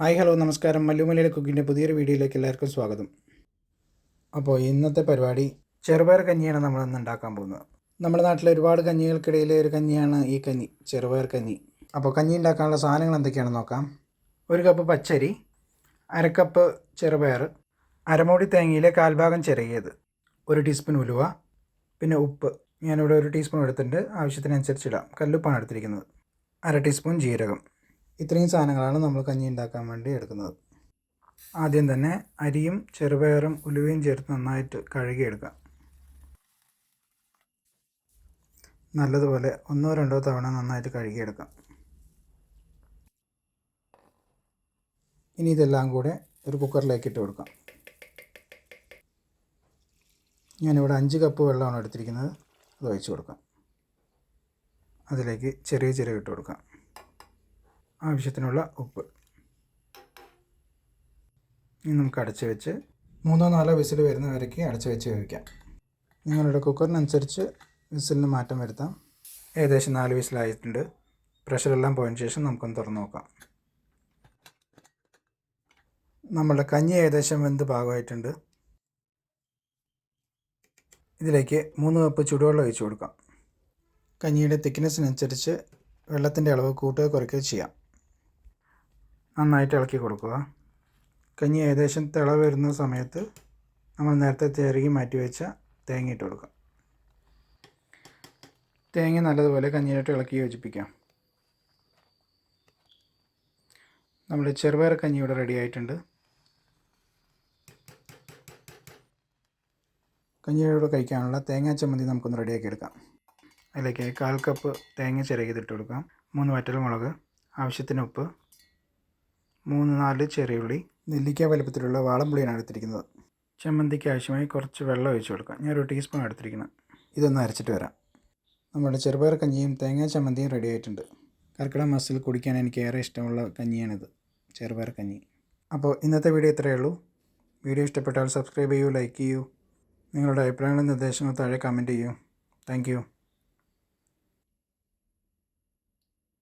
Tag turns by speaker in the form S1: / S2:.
S1: Hi hello നമസ്കാരം. മല്ലുമലയുടെ കുക്കിന്റെ പുതിയൊരു വീഡിയോയിലേക്ക് എല്ലാവർക്കും സ്വാഗതം. അപ്പോൾ ഇന്നത്തെ പരിപാടി ചെറുപയർ കഞ്ഞിയാണ് നമ്മൾ ഇന്ന് ഉണ്ടാക്കാൻ പോകുന്നത്. നമ്മുടെ നാട്ടിലെ ഒരുപാട് കഞ്ഞികൾക്കിടയിലെ ഒരു കഞ്ഞിയാണ് ഈ കഞ്ഞി ചെറുപയർ കഞ്ഞി. അപ്പോൾ കഞ്ഞി ഉണ്ടാക്കാനുള്ള സാധനങ്ങൾ എന്തൊക്കെയാണെന്ന് നോക്കാം. ഒരു കപ്പ് പച്ചരി അരക്കപ്പ് കപ്പ് ചെറുപയർ അരമൂടി തേങ്ങയിലെ കാൽഭാഗം ചെറിയത് ഒരു ടീസ്പൂൺ ഉലുവ പിന്നെ ഉപ്പ്. ഞാനിവിടെ ഒരു ടീസ്പൂൺ എടുത്തിട്ടുണ്ട്. ആവശ്യത്തിനനുസരിച്ചിടാം കല്ലുപ്പാണ് എടുത്തിരിക്കുന്നത്. അര ടീസ്പൂൺ ജീരകം. ഇത്രയും സാധനങ്ങളാണ് നമ്മൾ കഞ്ഞി ഉണ്ടാക്കാൻ വേണ്ടി എടുക്കുന്നത്. ആദ്യം തന്നെ അരിയും ചെറുപയറും ഉലുവയും ചേർത്ത് നന്നായിട്ട് കഴുകിയെടുക്കാം. നല്ലതുപോലെ ഒന്നോ രണ്ടോ തവണ നന്നായിട്ട് കഴുകിയെടുക്കാം. ഇനി ഇതെല്ലാം കൂടെ ഒരു കുക്കറിലേക്ക് ഇട്ട് കൊടുക്കാം. ഞാനിവിടെ അഞ്ച് കപ്പ് വെള്ളമാണ് എടുത്തിരിക്കുന്നത്. അത് ഒഴിച്ച് കൊടുക്കാം. അതിലേക്ക് ചെറിയ ചെറിയ ഇട്ട് കൊടുക്കാം. ആവശ്യത്തിനുള്ള ഉപ്പ്. ഇനി നമുക്ക് അടച്ച് വെച്ച് മൂന്നോ നാലോ വിസിൽ വരുന്ന വരയ്ക്ക് അടച്ച് വെച്ച് വേവിക്കാം. നിങ്ങളുടെ കുക്കറിനനുസരിച്ച് വിസിലിന് മാറ്റം വരുത്താം. ഏകദേശം നാല് വിസിലായിട്ടുണ്ട്. പ്രഷറെല്ലാം പോയതിന് ശേഷം നമുക്കൊന്ന് തുറന്ന് നോക്കാം. നമ്മളുടെ കഞ്ഞി ഏകദേശം വെന്ത് പാകമായിട്ടുണ്ട്. ഇതിലേക്ക് മൂന്ന് കപ്പ് ചുടുവെള്ളം ഒഴിച്ചു കൊടുക്കാം. കഞ്ഞിയുടെ തിക്നെസ്സിനനുസരിച്ച് വെള്ളത്തിന്റെ അളവ് കൂട്ടുക കുറയ്ക്കുക ചെയ്യാം. നന്നായിട്ട് ഇളക്കി കൊടുക്കുക. കഞ്ഞി ഏകദേശം തിള വരുന്ന സമയത്ത് നമ്മൾ നേരത്തെ തിരകി മാറ്റി വെച്ച തേങ്ങ ഇട്ട് കൊടുക്കുക. തേങ്ങ നല്ലതുപോലെ കഞ്ഞിയിലോട്ട് ഇളക്കി യോജിപ്പിക്കാം. നമ്മുടെ ചെറുപയർ കഞ്ഞി ഇവിടെ റെഡി ആയിട്ടുണ്ട്. കഞ്ഞിയോട് കഴിക്കാനുള്ള തേങ്ങാ ചമ്മന്തി നമുക്കൊന്ന് റെഡിയാക്കി എടുക്കാം. അതിലേക്ക് കാൽ കപ്പ് തേങ്ങ ചിരകിതിട്ട് കൊടുക്കാം. മൂന്ന് വറ്റൽ മുളക് ആവശ്യത്തിന് ഉപ്പ് മൂന്ന് നാല് ചെറിയുള്ളി നെല്ലിക്ക വലുപ്പത്തിലുള്ള വാളംപുളിയാണ് എടുത്തിരിക്കുന്നത്. ചമ്മന്തിക്ക് ആവശ്യമായി കുറച്ച് വെള്ളം ഒഴിച്ച് കൊടുക്കാം. ഞാൻ ഒരു ടീസ്പൂൺ എടുത്തിരിക്കുന്നത്. ഇതൊന്ന് അരച്ചിട്ട് വരാം. നമ്മുടെ ചെറുപയർ കഞ്ഞിയും തേങ്ങാ ചമ്മന്തിയും റെഡി ആയിട്ടുണ്ട്. കർക്കിടക മാസത്തിൽ കുടിക്കാൻ എനിക്ക് ഏറെ ഇഷ്ടമുള്ള കഞ്ഞിയാണിത് ചെറുപയർ കഞ്ഞി. അപ്പോൾ ഇന്നത്തെ വീഡിയോ ഇത്രയേ ഉള്ളൂ. വീഡിയോ ഇഷ്ടപ്പെട്ടാൽ സബ്സ്ക്രൈബ് ചെയ്യൂ ലൈക്ക് ചെയ്യൂ. നിങ്ങളുടെ അഭിപ്രായങ്ങളും നിർദ്ദേശങ്ങളും താഴെ കമന്റ് ചെയ്യൂ. താങ്ക്